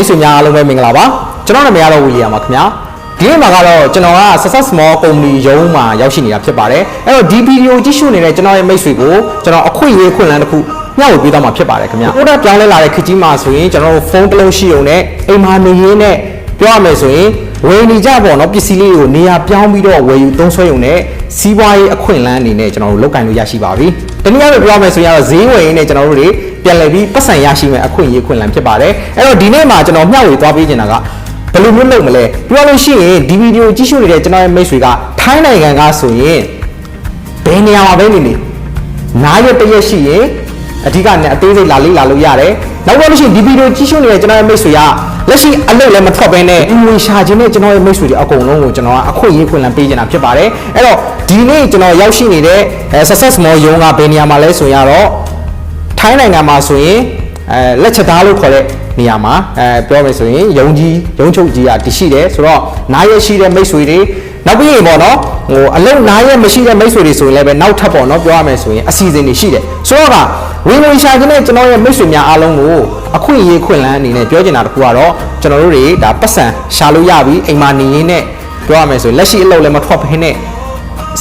မိတ်ဆွေများအားလုံးပဲမင်္ဂလာပါကျွန်တော်နာမည်ကတော့ဝီလီယံပါခင်ဗျာဒီနေ့မှာကတော့ကျွန်တော်က Success Small Company ရုံးမှာရောက်ရှိနေတာဖြစ်ပါတယ်အဲ့တော့ဒီဗီဒီယိုကြည့်ရှုနေတဲ့ကျွန်တော်ရဲ့မိတ်ဆွေကိုကျွန်တော်အခွင့်အရေးခွင့်လန်းတစ်ခုမျှဝေပေးသွားမှာဖြစ်ပါတယ်ခင်ဗျာ order ပြောင်းလဲလာတဲ့ခကြီးမှာဆိုရင်ကျွန်တော်တို့ဖုန်းတစ်လုံးရှိုံနဲ့အိမ်မှာနေရင်းနဲ့ပြောရမယ်ဆိုရင်ဝယ်နေကြပေါ့နော်ပစ္စည်းလေးကိုနေရာပြောင်းပြီးတော့ဝယ်ယူသုံးစွဲရုံနဲ့ စီးပွားရေးအခွင့်အလမ်းအနေနဲ့ကျွန်တော်တို့လုပ်ကင်လို့ရရှိပါပြီ။တနည်းအားဖြင့်ပြောရမယ်ဆိုရင်တော့ဈေးဝယ်ရင်းနဲ့ကျွန်တော်တို့တွေပြန်လည်ပြီးပတ်စံရရှိမဲ့အခွင့်အရေးခွင့်လမ်းဖြစ်ပါတယ်။အဲ့တော့ဒီနေ့မှာကျွန်တော်မျှဝေသွားပေးချင်တာကဘယ်လိုမျိုးလုပ်မလဲပြောလို့ရှိရင်ဒီဗီဒီယိုကြည့်ရှုနေတဲ့ကျွန်တော်ရဲ့မိတ်ဆွေကထိုင်းနိုင်ငံကဆိုရင်ဘယ်နေရာမှာပဲနေနေနားရက်တစ်ရက်ရှိရင် အဓိကနဲ့အသေးစိတ်လာလေးလာလို့ရတယ်နောက်တော့လို့ရှိရင်ဒီဗီဒီယိုကြည့်ရှုနေတဲ့ကျွန်တော်ရဲ့မိတ်ဆွေကလက်ရှိအလုပ်လည်းမထွက်ဘဲနဲ့ငွေရှာခြင်းနဲ့ကျွန်တော်ရဲ့မိတ်ဆွေတွေအကုန်လုံးကိုကျွန်တော်ကအခွင့်အရေးခွင့်လန်းပေးနေတာဖြစ်ပါတယ်အဲ့တော့ဒီနေ့ကျွန်တော်ရောက်ရှိနေတဲ့ success small ရုံးကဘယ်နေရာမှာလဲဆိုရင်တော့ထိုင်းနိုင်ငံမှာဆိုရင်အဲလက်ချက်သားလို့ခေါ်တဲ့နေရာမှာအဲပြောမယ်ဆိုရင်ယုံကြီးယုံချုပ်ကြီးอ่ะတရှိတယ်ဆိုတော့နားရရှိတဲ့မိတ်ဆွေတွေ နောက်ပြီးရင်ပေါ့နော်ဟိုအလုံးနားရမရှိတဲ့မိတ်ဆွေတွေဆိုရင်လည်းပဲနောက်ထပ်ပေါ့နော်ပြောရမယ်ဆိုရင်အစီအစဉ်တွေရှိတယ်ဆိုတော့ကဝင်ဝင်ရှာခြင်းနဲ့ကျွန်တော်ရဲ့မိတ်ဆွေများအားလုံးကိုအခွင့်အရေးခွင့်လန်းအနေနဲ့ပြောချင်တာတခုကတော့ကျွန်တော်တို့တွေဒါပတ်စံရှာလို့ရပြီအိမ်မှာနေရင်းနဲ့ပြောရမယ်ဆိုရင်လက်ရှိအလုပ်လည်းမထွက်ဘဲနဲ့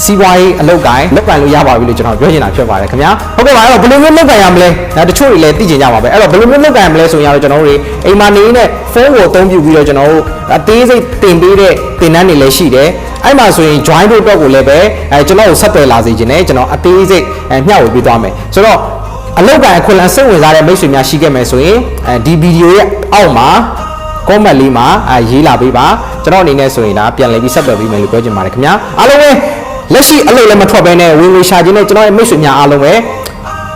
စီးပွားရေးအလုပ်ကိုင်းလုပ်ကိုင်လို့ရပါပြီလို့ကျွန်တော်ပြောချင်တာဖြစ်ပါတယ်ခင်ဗျာဟုတ်ကဲ့ပါအဲ့တော့ဘယ်လိုမျိုးလုပ်ကိုင်ရမလဲအဲတချို့တွေလည်းသိချင်ကြပါပဲအဲ့တော့ဘယ်လိုမျိုးလုပ်ကိုင်ရမလဲဆိုရင်တော့ကျွန်တော်တို့တွေအိမ်မှာနေနေဖုန်းကိုအသုံးပြုပြီးတော့ကျွန်တော်တို့အသေးစိတ်တင်ပေးတဲ့တင်တန်းတွေလည်းရှိတယ်အဲ့မှာဆိုရင် join တို့တော့ကိုလည်းပဲအဲကျွန်တော်တို့ဆက်သွယ်လာစေခြင်းနဲ့ကျွန်တော်အသေးစိတ်အဲမျှဝေပေးသွားမယ်ဆိုတော့အလုပ်ကိုင်အခွင့်အလမ်းစိတ်ဝင်စားတဲ့မိတ်ဆွေများရှိခဲ့မယ်ဆိုရင်အဲဒီဗီဒီယိုရဲ့အောက်မှာ comment လေးမှာအဲရေးလာပေးပါကျွန်တော်အနေနဲ့ဆိုရင်ဒါပြန်လည်ပြီးဆက်သွယ်ပေးမယ်လို့ပြောချင်ပါတယ်ခင်ဗျာအားလုံးပဲ လက်ရှိအလုပ်လည်းမထွက်ဘဲနဲ့ဝင်ငွေရှာခြင်းနဲ့ကျွန်တော်ရဲ့မိတ်ဆွေများအားလုံးပဲ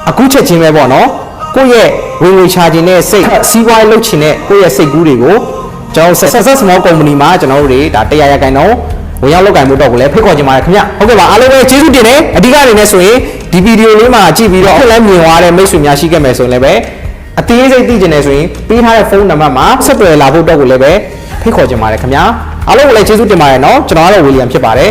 အခုချက်ချင်းပဲပေါ့နော်ကိုယ့်ရဲ့ဝင်ငွေရှာခြင်းနဲ့စိတ်စီးပွားရေးလုပ်ခြင်းနဲ့ကိုယ့်ရဲ့စိတ်ကူးတွေကိုကျွန်တော် success small company မှာကျွန်တော်တို့တွေဒါတရားရဂိုင်တော့ဝင်ရောက်လောက်ကန်မှုတော့ကိုလည်းဖိတ်ခေါ်ချင်ပါတယ်ခင်ဗျဟုတ်ကဲ့ပါအားလုံးပဲကျေးဇူးတင်တယ်အဓိကအနေနဲ့ဆိုရင်ဒီဗီဒီယိုလေးမှာကြည့်ပြီးတော့အခုလည်းမြင်သွားတဲ့မိတ်ဆွေများရှိခဲ့မယ်ဆိုရင်လည်းပဲအသေးစိတ်သိချင်တယ်ဆိုရင်ပေးထားတဲ့ဖုန်းနံပါတ်မှာဆက်သွယ်လာဖို့တော့ကိုလည်းပဲဖိတ်ခေါ်ချင်ပါတယ်ခင်ဗျအားလုံးကိုလည်းကျေးဇူးတင်ပါတယ်နော်ကျွန်တော်ကတော့ဝီလျံဖြစ်ပါတယ်